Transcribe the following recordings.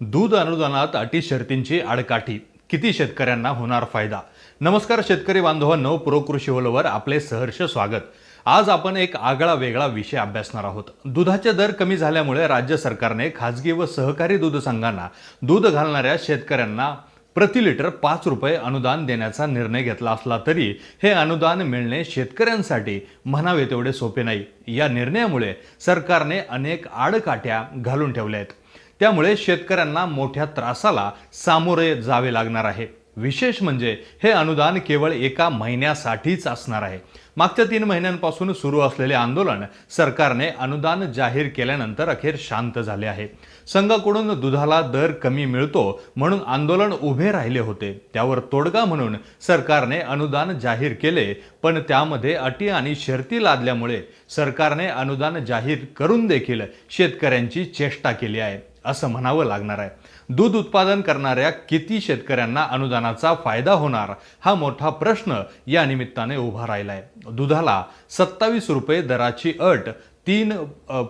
दूध अनुदानात अटी शर्तींची आडकाठी. किती शेतकऱ्यांना होणार फायदा? नमस्कार शेतकरी बांधवांनो प्रो कृषी होलवर आपले सहर्ष स्वागत. आज आपण एक आगळा वेगळा विषय अभ्यासणार आहोत. दुधाचे दर कमी झाल्यामुळे राज्य सरकारने खाजगी व सहकारी दूध संघांना दूध घालणाऱ्या शेतकऱ्यांना प्रति लिटर पाच रुपये अनुदान देण्याचा निर्णय घेतला असला तरी हे अनुदान मिळणे शेतकऱ्यांसाठी म्हणावे तेवढे सोपे नाही. या निर्णयामुळे सरकारने अनेक आडकाठ्या घालून ठेवल्या आहेत. त्यामुळे शेतकऱ्यांना मोठ्या त्रासाला सामोरे जावे लागणार आहे. विशेष म्हणजे हे अनुदान केवळ एका महिन्यासाठीच असणार आहे. मागच्या तीन महिन्यांपासून सुरू असलेले आंदोलन सरकारने अनुदान जाहीर केल्यानंतर अखेर शांत झाले आहे. संघाकडून दुधाला दर कमी मिळतो म्हणून आंदोलन उभे राहिले होते. त्यावर तोडगा म्हणून सरकारने अनुदान जाहीर केले पण त्यामध्ये अटी आणि शर्ती लादल्यामुळे सरकारने अनुदान जाहीर करून देखील शेतकऱ्यांची चेष्टा केली आहे. असं म्हणावं लागणार आहे. दूध उत्पादन करणाऱ्या किती शेतकऱ्यांना अनुदानाचा फायदा होणार? हा मोठा प्रश्न या निमित्ताने उभा राहिला आहे दुधाला सत्तावीस रुपये दराची अट तीन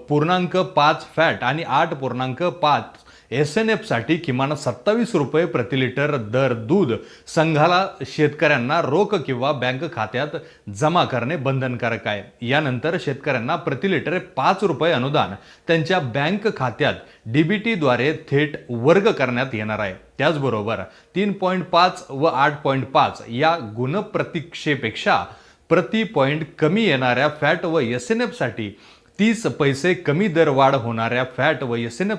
पूर्णांक पाच फॅट आणि आठ पूर्णांक पाच एस एन एफसाठी किमान सत्तावीस रुपये प्रति लिटर दर दूध संघाला शेतकऱ्यांना रोख किंवा बँक खात्यात जमा करणे बंधनकारक आहे. यानंतर शेतकऱ्यांना प्रति लिटर पाच रुपये अनुदान त्यांच्या बँक खात्यात डीबीटीद्वारे थेट वर्ग करण्यात येणार आहे. त्याचबरोबर तीन पॉईंट पाच व आठ पॉईंट पाच या गुणप्रतीक्षेपेक्षा प्रति पॉईंट कमी येणाऱ्या फॅट व एस एन एफसाठी तीस पैसे कमी दर वाढ होणाऱ्या फॅट व एस एन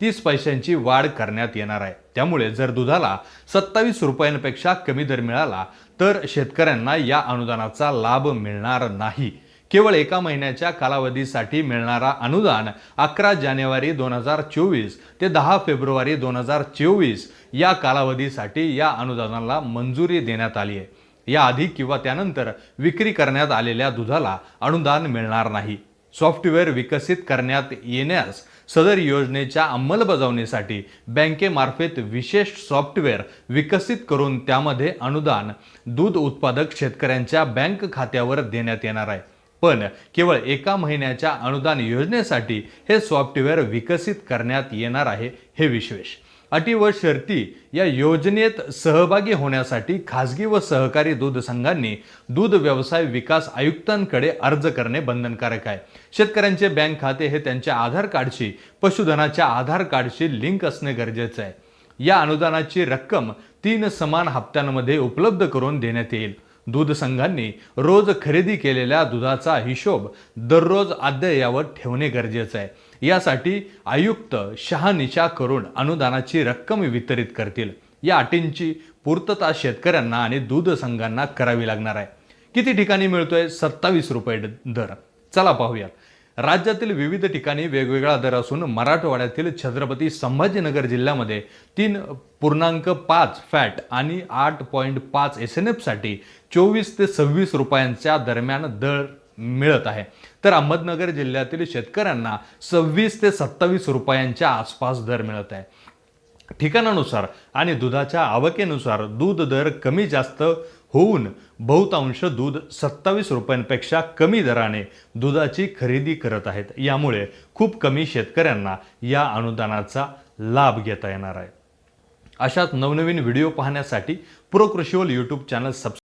तीस पैशांची वाढ करण्यात येणार आहे. त्यामुळे जर दुधाला सत्तावीस रुपयांपेक्षा कमी दर मिळाला तर शेतकऱ्यांना या अनुदानाचा लाभ मिळणार नाही. केवळ एका महिन्याच्या कालावधीसाठी मिळणारा अनुदान अकरा जानेवारी दोन हजार चोवीस ते दहा फेब्रुवारी दोन हजार चोवीस या कालावधीसाठी या अनुदानाला मंजुरी देण्यात आली आहे. याआधी किंवा त्यानंतर विक्री करण्यात आलेल्या दुधाला अनुदान मिळणार नाही. सॉफ्टवेअर विकसित करण्यात येण्यास सदर योजनेच्या अंमलबजावणीसाठी बँकेमार्फत विशेष सॉफ्टवेअर विकसित करून त्यामध्ये अनुदान दूध उत्पादक शेतकऱ्यांच्या बँक खात्यावर देण्यात येणार आहे. पण केवळ एका महिन्याच्या अनुदान योजनेसाठी हे सॉफ्टवेअर विकसित करण्यात येणार आहे हे विशेष. अटी व शर्ती या योजनेत सहभागी होण्यासाठी खाजगी व सहकारी दूध संघांनी दूध व्यवसाय विकास आयुक्तांकडे अर्ज करणे बंधनकारक आहे. शेतकऱ्यांचे बँक खाते हे त्यांच्या आधार कार्डशी पशुधनाच्या आधार कार्डशी लिंक असणे गरजेचे आहे. या अनुदानाची रक्कम तीन समान हप्त्यांमध्ये उपलब्ध करून देण्यात येईल. दूध संघांनी रोज खरेदी केलेल्या दुधाचा हिशोब दररोज अद्ययावत ठेवणे गरजेचं आहे. यासाठी आयुक्त शहानिशा करून अनुदानाची रक्कम वितरित करतील. या अटींची पूर्तता शेतकऱ्यांना आणि दूध संघांना करावी लागणार आहे. किती ठिकाणी मिळतोय? सत्तावीस रुपये दर. चला पाहूयात. राज्यातील विविध ठिकाणी वेगवेगळा दर असून मराठवाड्यातील छत्रपती संभाजीनगर जिल्ह्यामध्ये तीन पूर्णांक पाच फॅट आणि आठ पॉईंट पाच एस एन एफसाठी चोवीस ते सव्वीस रुपयांच्या दरम्यान दर मिळत आहे. तर अहमदनगर जिल्ह्यातील शेतकऱ्यांना सव्वीस ते सत्तावीस रुपयांच्या आसपास दर मिळत आहे. ठिकाणानुसार आणि दुधाच्या आवकेनुसार दूध दर कमी जास्त होऊन बहुतांश दूध सत्तावीस रुपयांपेक्षा कमी दराने दुधाची खरेदी करत आहेत. यामुळे खूप कमी शेतकऱ्यांना या अनुदानाचा लाभ घेता येणार आहे. अशाच नवनवीन व्हिडिओ पाहण्यासाठी pro Krushival YouTube channel subscribe